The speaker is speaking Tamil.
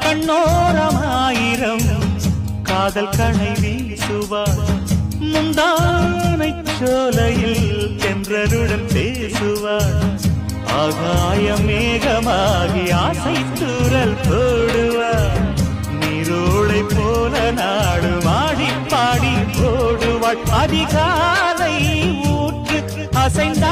கண்ணோரமாயிரம். காதல் கணை வீசுவார். முந்தானை சோலையில் சென்றருடன் பேசுவார். ஆகாய மேகமாகி ஆசை தூரல் போடுவார். நீரோளை போல நாடு மாடி பாடி போடுவாள். அதிகாலை ஊற்று அசைந்தாடும்